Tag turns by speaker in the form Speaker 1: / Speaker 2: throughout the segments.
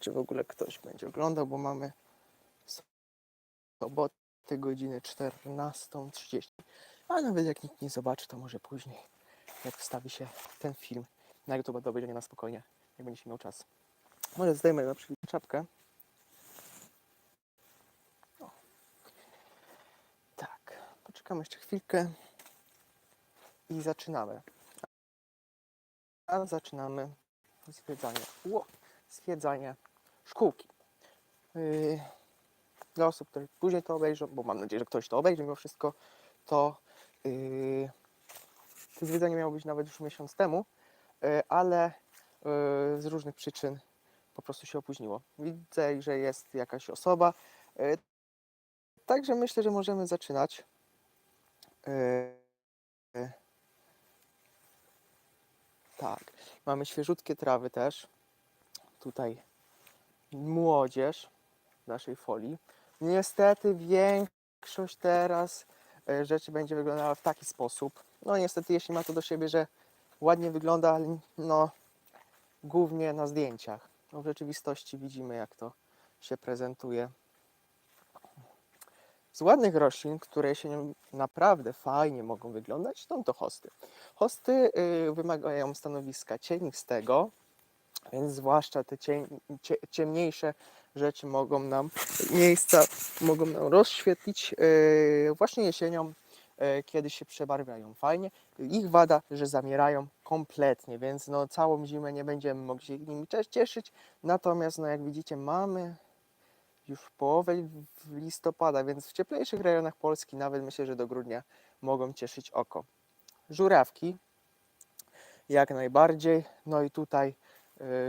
Speaker 1: Czy w ogóle ktoś będzie oglądał, bo mamy sobotę, godzinę 14.30. A nawet jak nikt nie zobaczy, to może później, jak wstawi się ten film na YouTube do obejrzenia na spokojnie, jak będzie się miał czas. Może zdejmę na przykład czapkę. O. Tak, poczekamy jeszcze chwilkę i zaczynamy. A zaczynamy zwiedzanie. Ło, zwiedzanie szkółki. Yy, dla osób, które później to obejrzą, bo mam nadzieję, że ktoś to obejrzy mimo wszystko, to yy, to zwiedzanie miało być nawet już miesiąc temu, yy, ale yy, z różnych przyczyn po prostu się opóźniło. Widzę, że jest jakaś osoba, yy, także myślę, że możemy zaczynać. Yy, tak, mamy świeżutkie trawy też. Tutaj młodzież naszej folii. Niestety większość teraz e, rzeczy będzie wyglądała w taki sposób. No niestety jeśli ma to do siebie, że ładnie wygląda, ale no głównie na zdjęciach. No, w rzeczywistości widzimy jak to się prezentuje. Z ładnych roślin, które się naprawdę fajnie mogą wyglądać, są to hosty. Hosty y, wymagają stanowiska cienistego, więc zwłaszcza te ciemniejsze rzeczy mogą nam miejsca mogą nam rozświetlić yy, właśnie jesienią, yy, kiedy się przebarwiają fajnie. Ich wada, że zamierają kompletnie, więc no, całą zimę nie będziemy mogli się nimi cie- cieszyć. Natomiast no, jak widzicie mamy już połowę listopada, więc w cieplejszych rejonach Polski nawet myślę, że do grudnia mogą cieszyć oko. Żurawki jak najbardziej. No i tutaj e,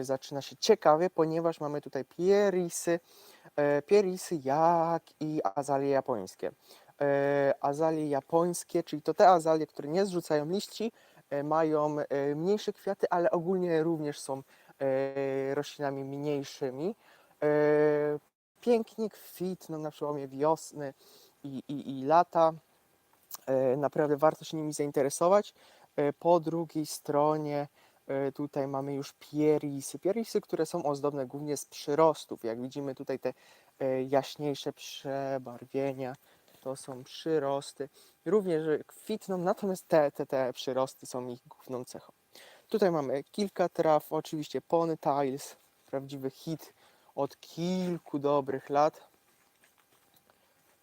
Speaker 1: zaczyna się ciekawie, ponieważ mamy tutaj pierisy, e, pierisy jak i azalie japońskie. E, azalie japońskie, czyli to te azalie, które nie zrzucają liści, e, mają e, mniejsze kwiaty, ale ogólnie również są e, roślinami mniejszymi. E, Pięknie kwitną na przełomie wiosny i, i, i lata. E, Naprawdę warto się nimi zainteresować. E, Po drugiej stronie e, tutaj mamy już pierisy. Pierisy, które są ozdobne głównie z przyrostów. Jak widzimy tutaj te e, jaśniejsze przebarwienia, to są przyrosty. Również e, kwitną, natomiast te, te, te przyrosty są ich główną cechą. Tutaj mamy kilka traw, oczywiście Pony Tiles, prawdziwy hit od kilku dobrych lat.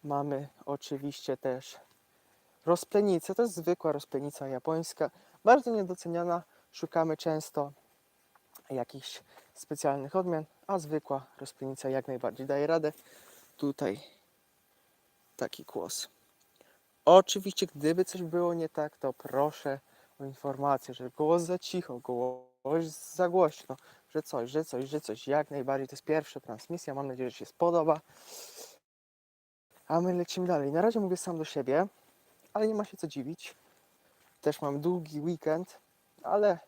Speaker 1: Mamy oczywiście też rozplenicę, to jest zwykła rozplenica japońska, bardzo niedoceniana. Szukamy często jakichś specjalnych odmian, a zwykła rozplenica jak najbardziej daje radę. Tutaj taki kłos. Oczywiście, gdyby coś było nie tak, to proszę o informację, że głos za cicho, głos za głośno, że coś, że coś, że coś. Jak najbardziej to jest pierwsza transmisja. Mam nadzieję, że się spodoba. A my lecimy dalej. Na razie mówię sam do siebie, ale nie ma się co dziwić. Też mam długi weekend, ale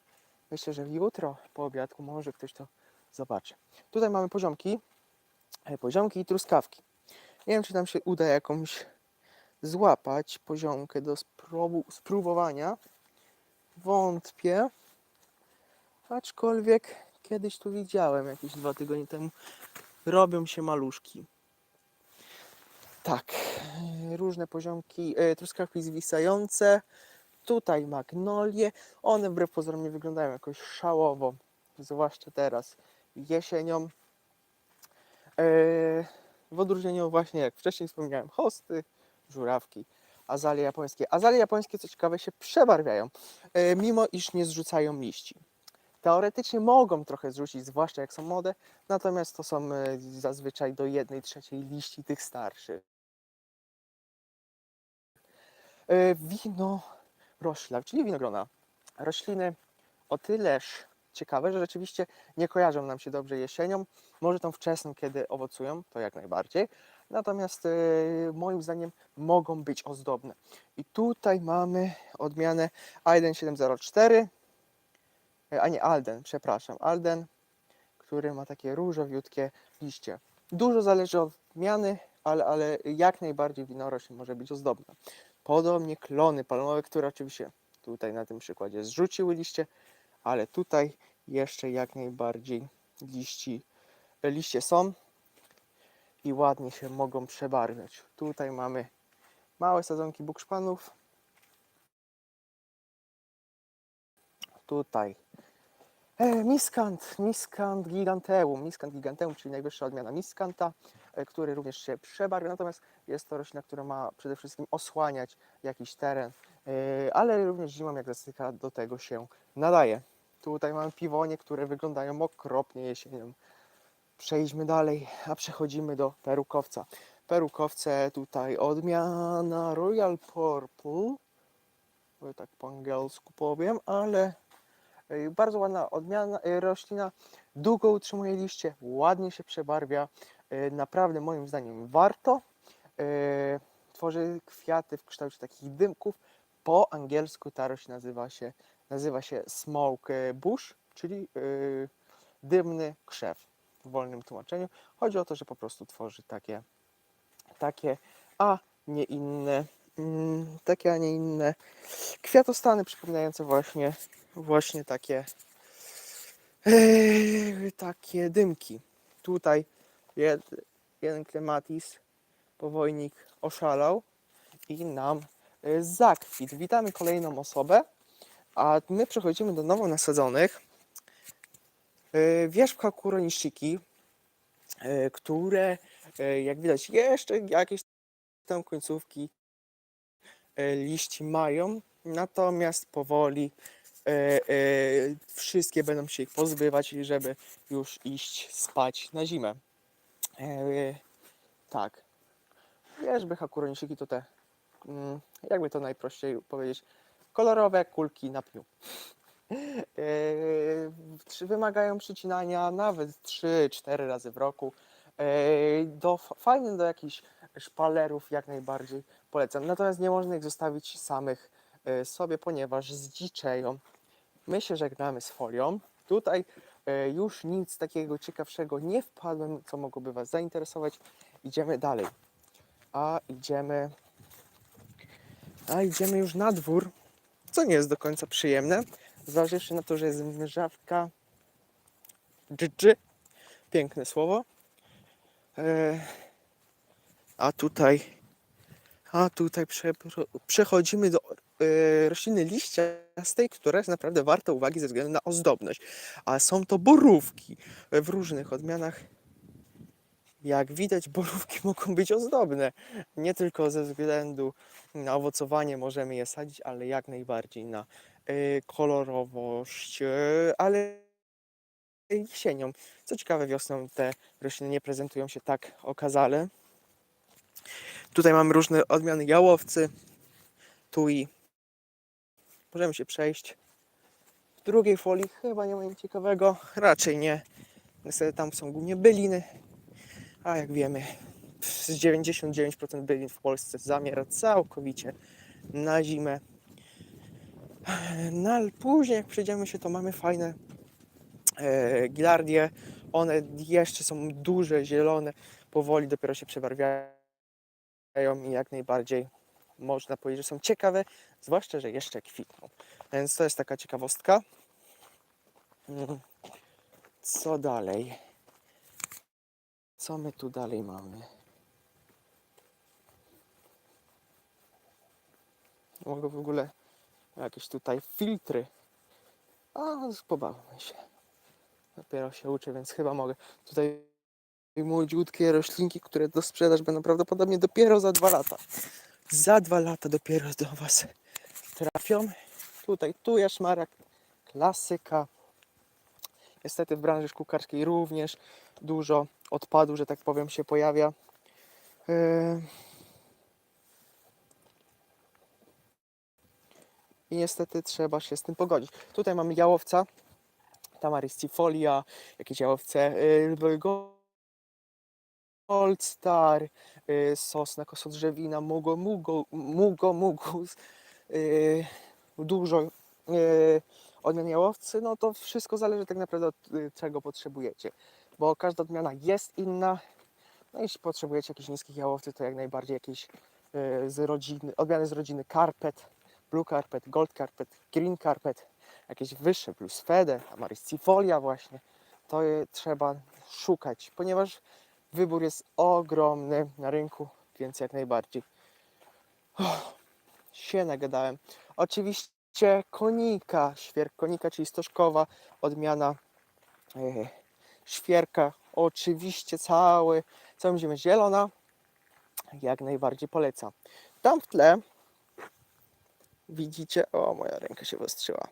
Speaker 1: myślę, że jutro po obiadku może ktoś to zobaczy. Tutaj mamy poziomki, e, poziomki i truskawki. Nie wiem, czy nam się uda jakąś złapać poziomkę do spróbowania. Wątpię. Aczkolwiek kiedyś tu widziałem, jakieś dwa tygodnie temu, robią się maluszki. Tak, różne poziomki, e, truskawki zwisające. Tutaj magnolie. One wbrew pozorom nie wyglądają jakoś szałowo, zwłaszcza teraz jesienią. E, W odróżnieniu właśnie, jak wcześniej wspomniałem, hosty, żurawki, azalie japońskie. Azalie japońskie, co ciekawe, się przebarwiają, e, mimo iż nie zrzucają liści. Teoretycznie mogą trochę zrzucić, zwłaszcza jak są młode, natomiast to są e, zazwyczaj do jednej trzeciej liści tych starszych. Wino rośla, czyli winogrona. Rośliny o tyleż ciekawe, że rzeczywiście nie kojarzą nam się dobrze jesienią. Może tą wczesną, kiedy owocują, to jak najbardziej. Natomiast e, moim zdaniem mogą być ozdobne. I tutaj mamy odmianę A1704, e, a nie Alden, przepraszam, Alden, który ma takie różowiutkie liście. Dużo zależy od odmiany, ale, ale jak najbardziej winorośl może być ozdobna. Podobnie klony palmowe, które oczywiście tutaj na tym przykładzie zrzuciły liście, ale tutaj jeszcze jak najbardziej liści liście są i ładnie się mogą przebarwiać. Tutaj mamy małe sadzonki bukszpanów. Tutaj e, miskant, miskant giganteum, miskant giganteum, czyli najwyższa odmiana miskanta, który również się przebarwia, natomiast jest to roślina, która ma przede wszystkim osłaniać jakiś teren, e, ale również zimą jak zasycha do tego się nadaje. Tutaj mamy piwonie, które wyglądają okropnie jesienią. Przejdźmy dalej, a przechodzimy do perukowca. Perukowce tutaj odmiana Royal Purple, tak po angielsku powiem, ale e, bardzo ładna odmiana, e, roślina, długo utrzymuje liście, ładnie się przebarwia, e, naprawdę moim zdaniem warto. E, Tworzy kwiaty w kształcie takich dymków. Po angielsku ta nazywa się, nazywa się smoke bush, czyli e, dymny krzew w wolnym tłumaczeniu. Chodzi o to, że po prostu tworzy takie, takie a nie inne, mm, takie, a nie inne kwiatostany przypominające właśnie, właśnie takie, e, takie dymki. Tutaj jed, jeden klematis, powojnik oszalał i nam e, zakwit. Witamy kolejną osobę, a my przechodzimy do nowo nasadzonych e, wierzbka kuroniszczyki, e, które jak widać jeszcze jakieś tam końcówki liści mają, natomiast powoli wszystkie będą się ich pozbywać, żeby już iść spać na zimę. E, tak. Wierzby hakuroniszyki to te, mm, jakby to najprościej powiedzieć, kolorowe kulki na pniu. Trzy- wymagają przycinania nawet 3-4 razy w roku. E, Do, fajnie do jakichś szpalerów jak najbardziej polecam. Natomiast nie można ich zostawić samych e, sobie, ponieważ zdziczeją. My się żegnamy z folią. Tutaj już nic takiego ciekawszego nie wpadłem, co mogłoby Was zainteresować. Idziemy dalej. A idziemy. A idziemy już na dwór, co nie jest do końca przyjemne. Zważywszy na to, że jest mrzawka. Dż, piękne słowo. E, a tutaj, a tutaj prze, przechodzimy do e, rośliny liściastej, która jest naprawdę warta uwagi ze względu na ozdobność. A są to borówki w różnych odmianach. Jak widać, borówki mogą być ozdobne. Nie tylko ze względu na owocowanie możemy je sadzić, ale jak najbardziej na e, kolorowość, e, ale jesienią. Co ciekawe, wiosną te rośliny nie prezentują się tak okazale. Tutaj mamy różne odmiany jałowcy. Tu i możemy się przejść. W drugiej folii chyba nie ma nic ciekawego. Raczej nie. Niestety tam są głównie byliny. A jak wiemy, z 99% bylin w Polsce zamiera całkowicie na zimę. No ale później jak przejdziemy się, to mamy fajne e, gilardie. One jeszcze są duże, zielone, powoli dopiero się przebarwiają i jak najbardziej można powiedzieć, że są ciekawe, zwłaszcza, że jeszcze kwitną. Więc to jest taka ciekawostka. Mm. Co dalej? Co my tu dalej mamy? Mogę w ogóle jakieś tutaj filtry. A, pobawmy się. Dopiero się uczę, więc chyba mogę. Tutaj młodziutkie roślinki, które do sprzedaż będą prawdopodobnie dopiero za dwa lata. Za dwa lata dopiero do Was Tutaj tu jaszmarak, klasyka. Niestety w branży szkółkarskiej również dużo odpadu, że tak powiem, się pojawia. Yy. I niestety trzeba się z tym pogodzić. Tutaj mamy jałowca, tamarystifolia, jakieś jałowce yy, Gold Star, yy, sosna kosodrzewina, mugo, mugo, mugo, mugus, yy, dużo yy, odmian jałowcy, no to wszystko zależy tak naprawdę od y, czego potrzebujecie, bo każda odmiana jest inna. No jeśli potrzebujecie jakichś niskich jałowcy, to jak najbardziej jakieś y, z rodziny, odmiany z rodziny Carpet, Blue Carpet, Gold Carpet, Green Carpet, jakieś wyższe plus Fede, Amaryscifolia właśnie, to je trzeba szukać, ponieważ wybór jest ogromny na rynku, więc jak najbardziej. Się nagadałem. Oczywiście konika, świerk konika, czyli stożkowa odmiana e, świerka. Oczywiście cały, całą ziemię zielona. Jak najbardziej polecam. Tam w tle widzicie, o moja ręka się wystrzyła.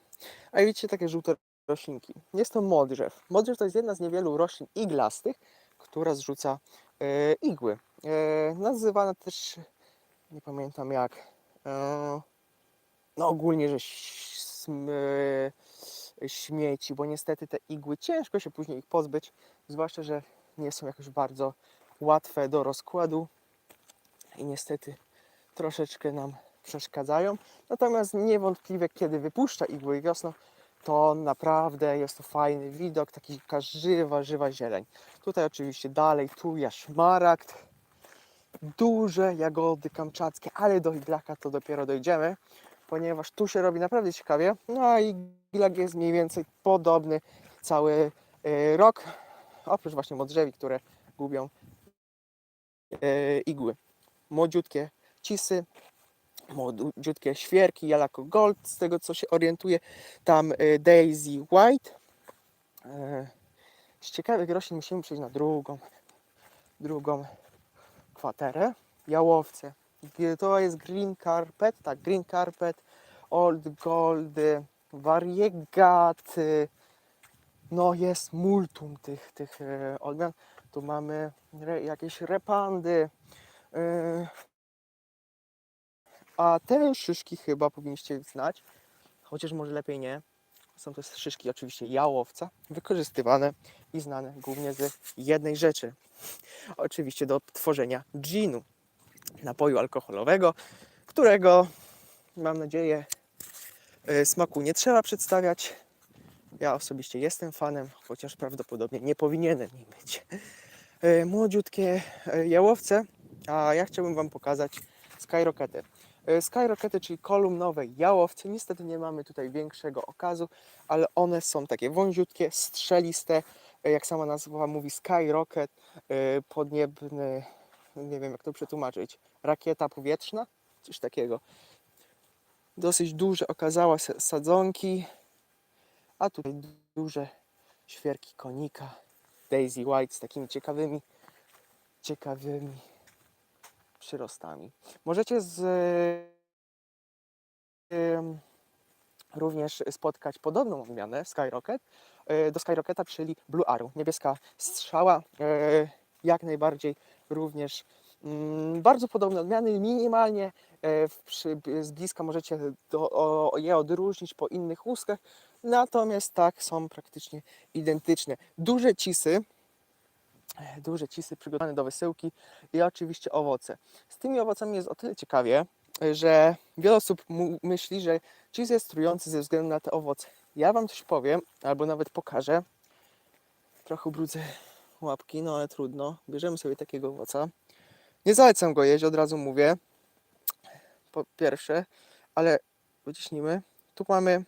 Speaker 1: A widzicie takie żółte roślinki. Jest to modrzew. Modrzew to jest jedna z niewielu roślin iglastych, która zrzuca e, igły. E, nazywana też, nie pamiętam jak, no ogólnie, że e, śmieci, bo niestety te igły ciężko się później ich pozbyć, zwłaszcza, że nie są jakoś bardzo łatwe do rozkładu i niestety troszeczkę nam przeszkadzają. Natomiast niewątpliwie, kiedy wypuszcza igły wiosną, to naprawdę jest to fajny widok, taki żywa, żywa zieleń. Tutaj oczywiście dalej tuja, szmaragd, duże jagody kamczackie, ale do iglaka to dopiero dojdziemy, ponieważ tu się robi naprawdę ciekawie. No a iglak jest mniej więcej podobny cały e, rok, oprócz właśnie modrzewi, które gubią e, igły. Młodziutkie cisy, młodziutkie świerki, Jalako Gold, z tego co się orientuję, tam e, Daisy White. Z ciekawych roślin musimy przejść na drugą, drugą kwaterę. Jałowce. To jest Green Carpet, tak, Green Carpet, Old Gold, Variegaty. No jest multum tych, tych e, odmian. Tu mamy re, jakieś repandy. E, a te szyszki chyba powinniście znać, chociaż może lepiej nie. Są to szyszki oczywiście jałowca, wykorzystywane i znane głównie z jednej rzeczy. Oczywiście do tworzenia ginu, napoju alkoholowego, którego mam nadzieję e, smaku nie trzeba przedstawiać. Ja osobiście jestem fanem, chociaż prawdopodobnie nie powinienem nim być. E, Młodziutkie e, jałowce, a ja chciałbym Wam pokazać skyrockety. Skyrockety, czyli kolumnowe jałowce. Niestety nie mamy tutaj większego okazu, ale one są takie wąziutkie, strzeliste, jak sama nazwa mówi, skyrocket, e, podniebny, nie wiem jak to przetłumaczyć, rakieta powietrzna, coś takiego. Dosyć duże okazała sadzonki, a tutaj duże świerki konika, Daisy White z takimi ciekawymi, ciekawymi przyrostami. Możecie z, em, również spotkać podobną odmianę Skyrocket e, do Skyrocketa, czyli Blue Arrow, niebieska strzała, e, jak najbardziej również mm, bardzo podobne odmiany, minimalnie e, z bliska możecie je odróżnić po innych łuskach, natomiast tak są praktycznie identyczne. Duże cisy, e, duże cisy przygotowane do wysyłki i oczywiście owoce. Z tymi owocami jest o tyle ciekawie, że wiele osób myśli, że cheese jest trujący ze względu na te owoce. Ja Wam coś powiem, albo nawet pokażę. Trochę ubrudzę łapki, no ale trudno. Bierzemy sobie takiego owoca. Nie zalecam go jeść, od razu mówię. Po pierwsze, ale wyciśnijmy. Tu mamy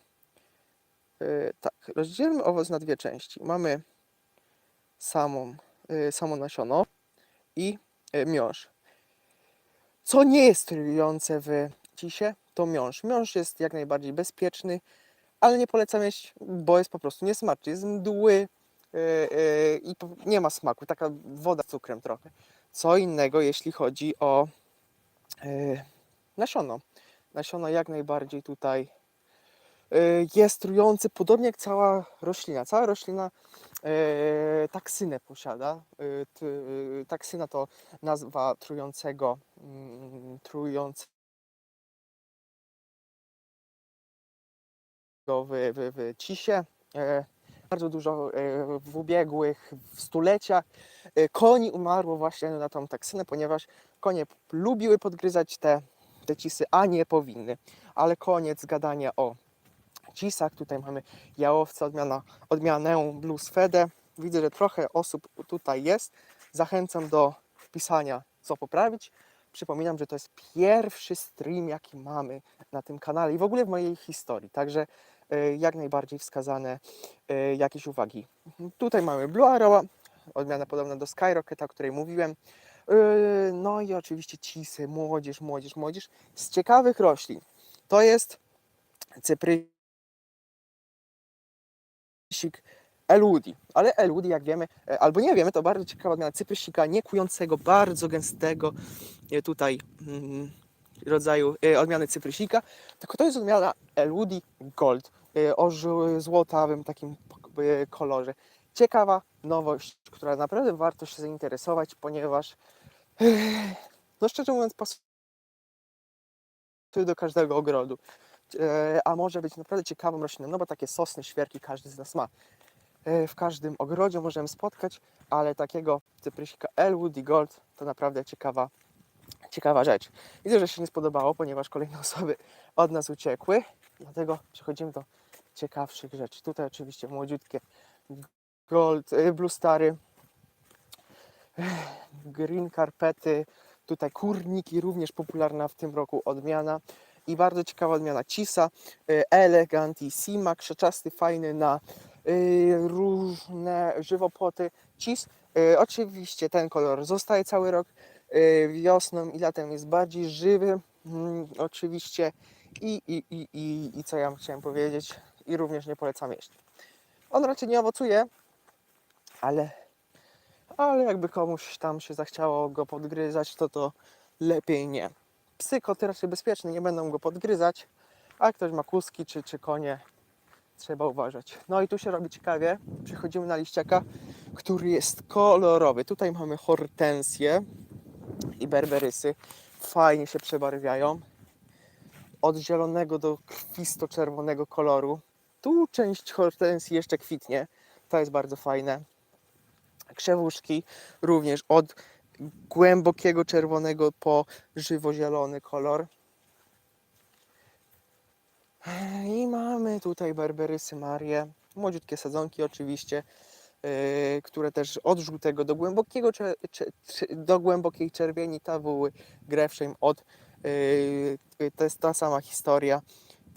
Speaker 1: yy, tak, rozdzielmy owoc na dwie części. Mamy samą, yy, samo nasiono i yy, miąższ. Co nie jest trujące w cisie, to miąższ. Miąższ jest jak najbardziej bezpieczny, ale nie polecam jeść, bo jest po prostu niesmaczny. Jest mdły yy, yy, i nie ma smaku. Taka woda z cukrem trochę. Co innego, jeśli chodzi o yy, nasiono. Nasiono jak najbardziej tutaj jest trujące, podobnie jak cała roślina. Cała roślina taksynę posiada. Taksyna to nazwa trującego, mm, trującego w, w, w cisie. E, bardzo dużo e, w ubiegłych stuleciach e, koni umarło właśnie na tą taksynę, ponieważ konie lubiły podgryzać te, te cisy, a nie powinny. Ale koniec gadania o cisach. Tutaj mamy jałowca, odmiana, odmianę Blues Fede. Widzę, że trochę osób tutaj jest. Zachęcam do pisania, co poprawić. Przypominam, że to jest pierwszy stream, jaki mamy na tym kanale i w ogóle w mojej historii. Także jak najbardziej wskazane y, jakieś uwagi. Tutaj mamy Blue Arrowa, odmiana podobna do Skyrocketa, o której mówiłem. Y, No i oczywiście cisy, młodzież, młodzież, młodzież. Z ciekawych roślin to jest cyprysik eludi. Ale eludi, jak wiemy, e, albo nie wiemy, to bardzo ciekawa odmiana cyprysika, nie kującego, bardzo gęstego e, tutaj mm, rodzaju e, odmiany cyprysika. Tylko to jest odmiana eludi gold e, o żół- złotawym takim kolorze. Ciekawa nowość, która naprawdę warto się zainteresować, ponieważ no szczerze mówiąc pasuje do każdego ogrodu. E, A może być naprawdę ciekawą rośliną, no bo takie sosny, świerki każdy z nas ma. E, W każdym ogrodzie możemy spotkać, ale takiego cyprysika Elwood Gold to naprawdę ciekawa, ciekawa rzecz. Widzę, że się nie spodobało, ponieważ kolejne osoby od nas uciekły, dlatego przechodzimy do ciekawszych rzeczy. Tutaj oczywiście młodziutkie Gold, e, Blue Stary, Green Carpety, tutaj kurniki, również popularna w tym roku odmiana i bardzo ciekawa odmiana Cisa, y, Elegant i Sima, krzaczasty, fajny na y, różne żywopłoty. Cis, y, oczywiście ten kolor zostaje cały rok, y, wiosną i latem jest bardziej żywy, mm, oczywiście i, i, i, i, i co ja chciałem powiedzieć, i również nie polecam jeść. On raczej nie owocuje, ale ale jakby komuś tam się zachciało go podgryzać, to to lepiej nie. Psy, koty raczej bezpieczne, nie będą go podgryzać, a jak ktoś ma kuski czy, czy konie, trzeba uważać. No i tu się robi ciekawie, przechodzimy na liściaka, który jest kolorowy. Tutaj mamy hortensje i berberysy, fajnie się przebarwiają. Od zielonego do krwisto-czerwonego koloru. Tu część hortensji jeszcze kwitnie, to jest bardzo fajne. Krzewuszki również od głębokiego czerwonego po żywo-zielony kolor. I mamy tutaj berberysy Marie, młodziutkie sadzonki oczywiście, yy, które też od żółtego do głębokiego do głębokiej czerwieni tawuły Grefsheim od yy, to jest ta sama historia,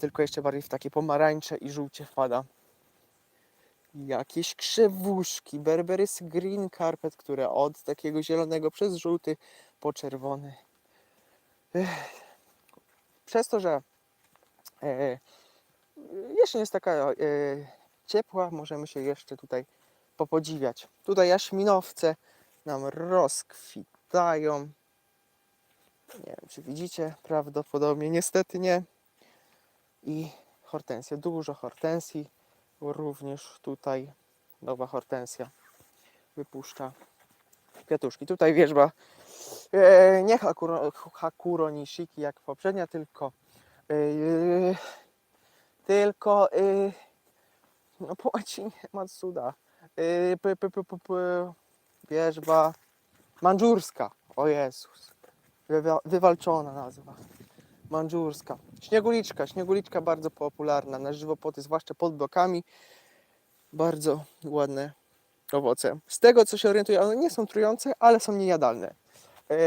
Speaker 1: tylko jeszcze bardziej w takie pomarańcze i żółcie wpada jakieś krzewuszki, berberysy green carpet, które od takiego zielonego przez żółty po czerwony. Przez to, że e, jeszcze jest taka e, ciepła, możemy się jeszcze tutaj popodziwiać. Tutaj jaśminowce nam rozkwitają. Nie wiem, czy widzicie, prawdopodobnie niestety nie. I hortensje, dużo hortensji również tutaj nowa hortensja wypuszcza kwiatuszki. Tutaj wierzba e, nie hakuro, hakuro nishiki jak poprzednia, tylko e, tylko e, no po Matsuda e, p, p, p, p, p, wierzba mandżurska o Jezus. Wywa, wywalczona nazwa mandżurska. Śnieguliczka, śnieguliczka bardzo popularna na żywopłoty, zwłaszcza pod blokami. Bardzo ładne owoce. Z tego co się orientuję, one nie są trujące, ale są niejadalne. Yy,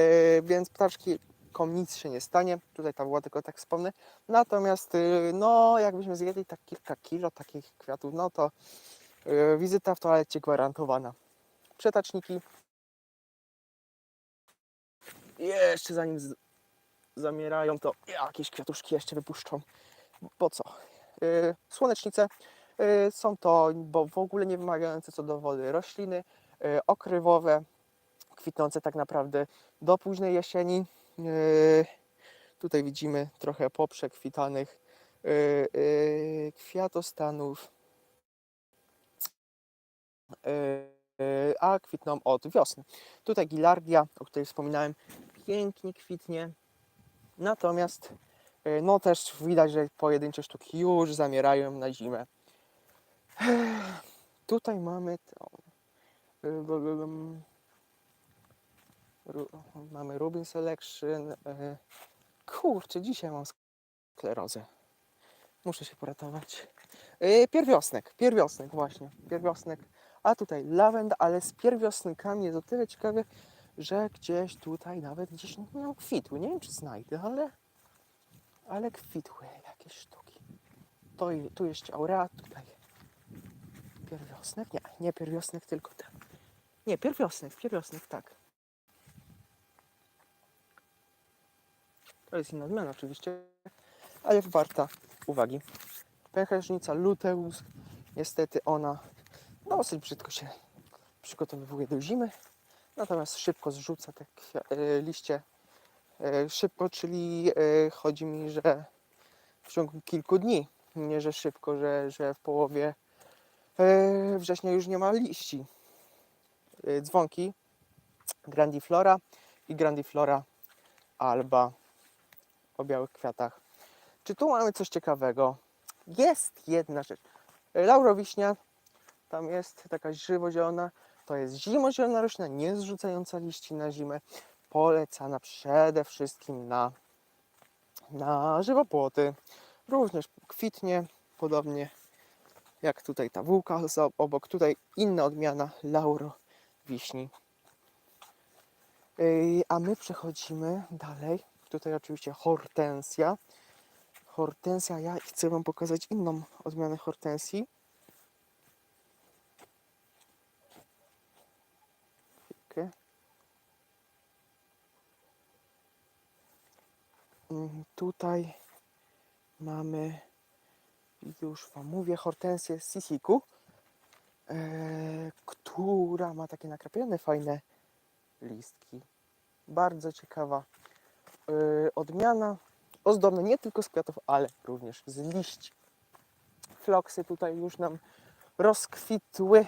Speaker 1: więc ptaczki nic się nie stanie. Tutaj ta była tylko tak wspomnę. Natomiast yy, no jakbyśmy zjedli tak kilka kilo takich kwiatów, no to yy, wizyta w toalecie gwarantowana. Przetaczniki. Jeszcze zanim zamierają, to jakieś kwiatuszki jeszcze wypuszczą. Po co? Yy, słonecznice yy, są to, bo w ogóle nie wymagające co do wody rośliny, yy, okrywowe, kwitnące tak naprawdę do późnej jesieni. Tutaj widzimy trochę poprzekwitanych kwiatostanów, a kwitną od wiosny. Tutaj gilardia, o której wspominałem, pięknie kwitnie. Natomiast y, no też widać, że pojedyncze sztuki już zamierają na zimę. Tutaj mamy tą. y, Mamy Rubin Selection. y, Kurczę, dzisiaj mam sklerozę. Muszę się poratować. Pierwiosnek, pierwiosnek właśnie, pierwiosnek. A tutaj lawenda, ale z pierwiosnkami jest o tyle ciekawe, że gdzieś tutaj nawet gdzieś nie miał kwitły. Nie wiem czy znajdę, ale, ale kwitły jakieś sztuki. To, tu jest aurea, tutaj pierwiosnek, nie, nie pierwiosnek, tylko ten. Nie, pierwiosnek, pierwiosnek, tak. To jest inna odmiana oczywiście, ale warta uwagi. Pęcherzynica luteus, niestety ona dosyć brzydko się przygotowywuje do zimy, natomiast szybko zrzuca te e, liście. E, Szybko, czyli e, chodzi mi, że w ciągu kilku dni, nie że szybko, że, że w połowie września już nie ma liści. Dzwonki Grandiflora i Grandiflora alba o białych kwiatach. Czy tu mamy coś ciekawego? Jest jedna rzecz. Laurowiśnia, tam jest taka żywozielona, to jest zimozielona roślina, nie zrzucająca liści na zimę, polecana przede wszystkim na, na żywopłoty. Również kwitnie, podobnie jak tutaj ta włóka obok, tutaj inna odmiana laurowiśni. Yy, A my przechodzimy dalej. Tutaj oczywiście hortensja. Hortensja, ja chcę Wam pokazać inną odmianę hortensji. Chwilkę. Mm, Tutaj mamy, już Wam mówię, hortensję sisiku, e, która ma takie nakrapione fajne listki. Bardzo ciekawa e, odmiana. Ozdobne nie tylko z kwiatów, ale również z liści. Floksy tutaj już nam rozkwitły.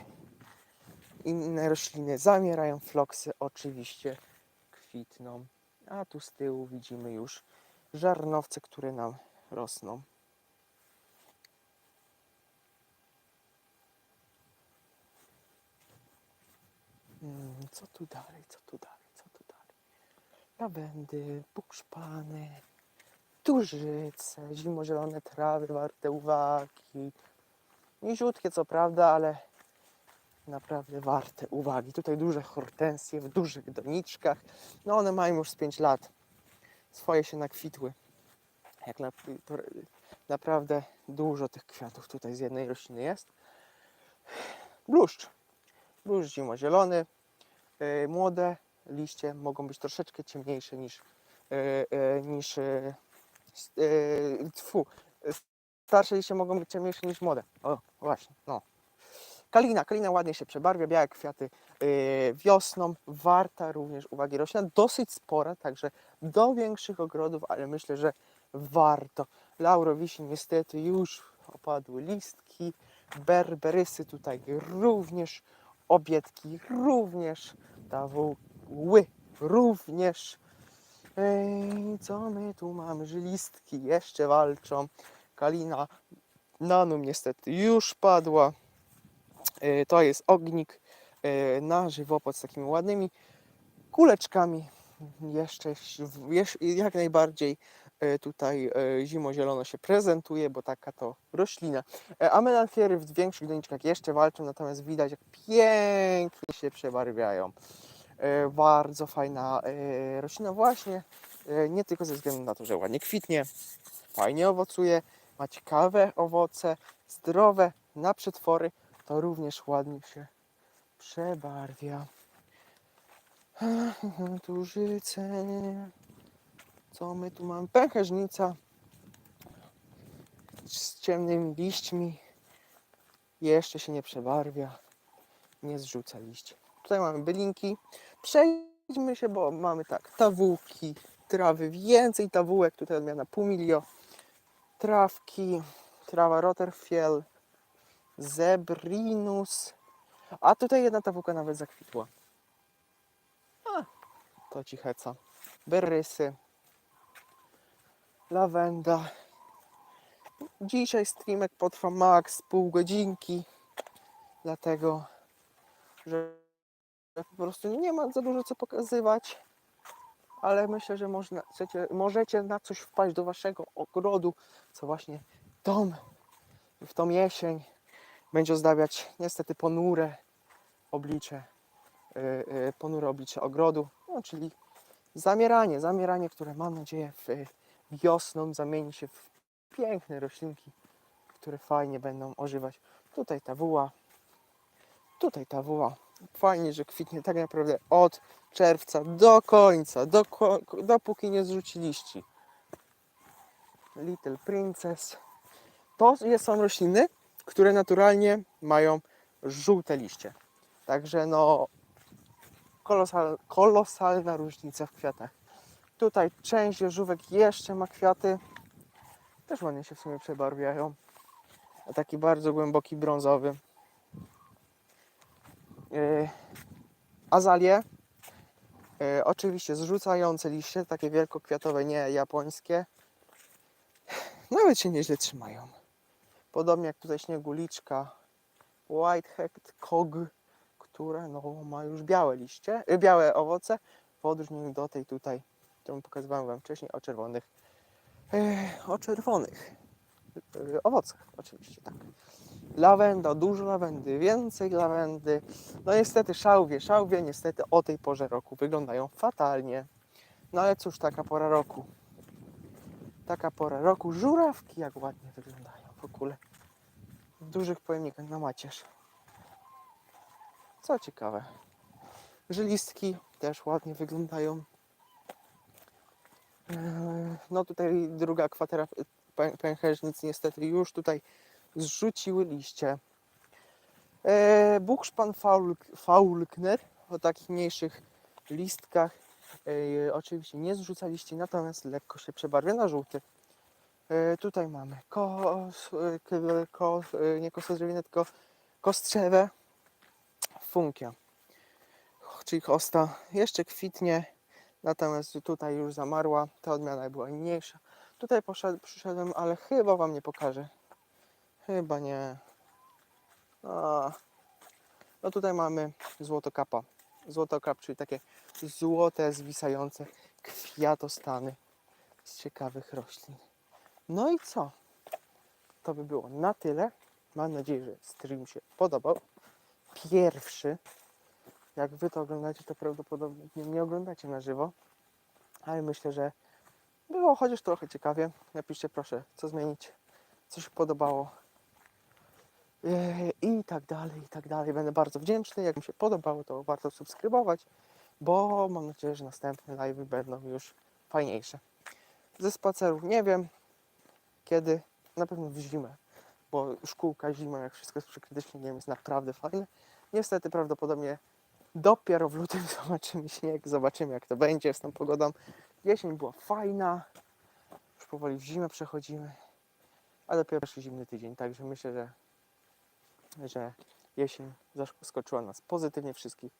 Speaker 1: Inne rośliny zamierają, floksy oczywiście kwitną. A tu z tyłu widzimy już żarnowce, które nam rosną. Mm, Co tu dalej, co tu dalej, co tu dalej? Lawendy, bukszpany, tużyce, zimozielone trawy warte uwagi. Niziutkie co prawda, ale naprawdę warte uwagi. Tutaj duże hortensje w dużych doniczkach. No one mają już z 5 lat. Swoje się nakwitły. Jak na, naprawdę dużo tych kwiatów tutaj z jednej rośliny jest. Bluszcz. Bluszcz zimozielony. Yy, młode liście mogą być troszeczkę ciemniejsze niż, yy, yy, niż yy, tfu, starsze liście mogą być ciemniejsze niż młode. O, właśnie, no. Kalina, kalina ładnie się przebarwia, białe kwiaty yy, wiosną, warta również uwagi roślina, dosyć spora, także do większych ogrodów, ale myślę, że warto. Laurowisi niestety już opadły listki, berberysy tutaj również, obietki również, ły również. Ej, co my tu mamy? Żylistki jeszcze walczą. Kalina nanum niestety już padła. E, To jest ognik e, na żywopłot z takimi ładnymi kuleczkami. Jeszcze, jak najbardziej e, tutaj zimozielono się prezentuje, bo taka to roślina. E, A melanfiery w większych doniczkach jeszcze walczą, natomiast widać jak pięknie się przebarwiają. Bardzo fajna roślina właśnie, nie tylko ze względu na to, że ładnie kwitnie, fajnie owocuje, ma ciekawe owoce, zdrowe na przetwory, to również ładnie się przebarwia. Tużyce. Co my tu mamy? Pęcherzynica z ciemnymi liśćmi. Jeszcze się nie przebarwia. Nie zrzuca liści. Tutaj mamy bylinki. Przejdźmy się, bo mamy tak, tawułki, trawy, więcej tawułek. Tutaj odmiana pumilio. Trawki, trawa Rotterfiel, Zebrinus. A tutaj jedna tawułka nawet zakwitła. A, to ci heca. Lawenda. Dzisiaj streamek potrwa max pół godzinki. Dlatego, że po prostu nie ma za dużo co pokazywać. Ale myślę, że można, chcecie, możecie na coś wpaść do waszego ogrodu, co właśnie dom w tą jesień będzie ozdabiać niestety ponure oblicze, y, y, ponure oblicze ogrodu, no, czyli zamieranie, zamieranie, które mam nadzieję w, wiosną zamieni się w piękne roślinki, które fajnie będą ożywać. Tutaj ta wuła, tutaj ta wuła. Fajnie, że kwitnie tak naprawdę od czerwca do końca, do, dopóki nie zrzuci liści. Little Princess. To są rośliny, które naturalnie mają żółte liście. Także no kolosal, kolosalna różnica w kwiatach. Tutaj część jeżówek jeszcze ma kwiaty. Też ładnie się w sumie przebarwiają. A taki bardzo głęboki brązowy. Yy, azalie. Yy, oczywiście zrzucające liście, takie wielkokwiatowe, nie japońskie. Nawet się nieźle trzymają. Podobnie jak tutaj śnieguliczka Whitehead Cog, która no, ma już białe liście, y, białe owoce, w odróżnieniu do tej tutaj, którą pokazywałem Wam wcześniej, o czerwonych, e, o czerwonych e, owocach, oczywiście, tak. Lawenda, dużo lawendy, więcej lawendy. No niestety szałwie, szałwie niestety o tej porze roku wyglądają fatalnie. No ale cóż, taka pora roku. Taka pora roku. Żurawki jak ładnie wyglądają w ogóle. W dużych pojemnikach na macierz. Co ciekawe. Żylistki też ładnie wyglądają. Eee, No tutaj druga kwatera pę- pęcherzyc niestety już tutaj zrzuciły liście. Eee, Buchszpan faulk, faulkner o takich mniejszych listkach eee, oczywiście nie zrzuca liści, natomiast lekko się przebarwia na żółty. Eee, tutaj mamy kos, e, kos, e, nie kosodrzewinę, tylko kostrzewe funkia, czyli hosta. Jeszcze kwitnie, natomiast tutaj już zamarła, ta odmiana była mniejsza. Tutaj poszedł, przyszedłem, ale chyba Wam nie pokażę. Chyba nie. A. No tutaj mamy złotokapa. Złotokap, czyli takie złote, zwisające kwiatostany z ciekawych roślin. No i co? To by było na tyle. Mam nadzieję, że stream się podobał. Pierwszy. Jak Wy to oglądacie, to prawdopodobnie nie oglądacie na żywo. Ale myślę, że było chociaż trochę ciekawie. Napiszcie proszę, co zmienić, co się podobało. Yy, I tak dalej, i tak dalej. Będę bardzo wdzięczny. Jak mi się podobało, to warto subskrybować, bo mam nadzieję, że następne live będą już fajniejsze. Ze spacerów nie wiem kiedy, na pewno w zimę, bo szkółka zima, jak wszystko jest przykryte śniegiem, jest naprawdę fajne. Niestety prawdopodobnie dopiero w lutym zobaczymy śnieg, zobaczymy jak to będzie z tą pogodą. Jesień była fajna, już powoli w zimę przechodzimy, a dopiero pierwszy zimny tydzień, także myślę, że, że jesień zaskoczyła nas pozytywnie wszystkich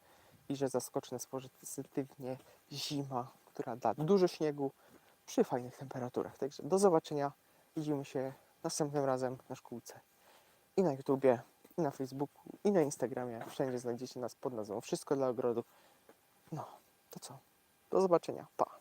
Speaker 1: i że zaskoczy nas pozytywnie zima, która da dużo śniegu przy fajnych temperaturach. Także do zobaczenia. Widzimy się następnym razem na szkółce i na YouTubie, i na Facebooku, i na Instagramie. Wszędzie znajdziecie nas pod nazwą Wszystko dla ogrodu. No, to co? Do zobaczenia. Pa!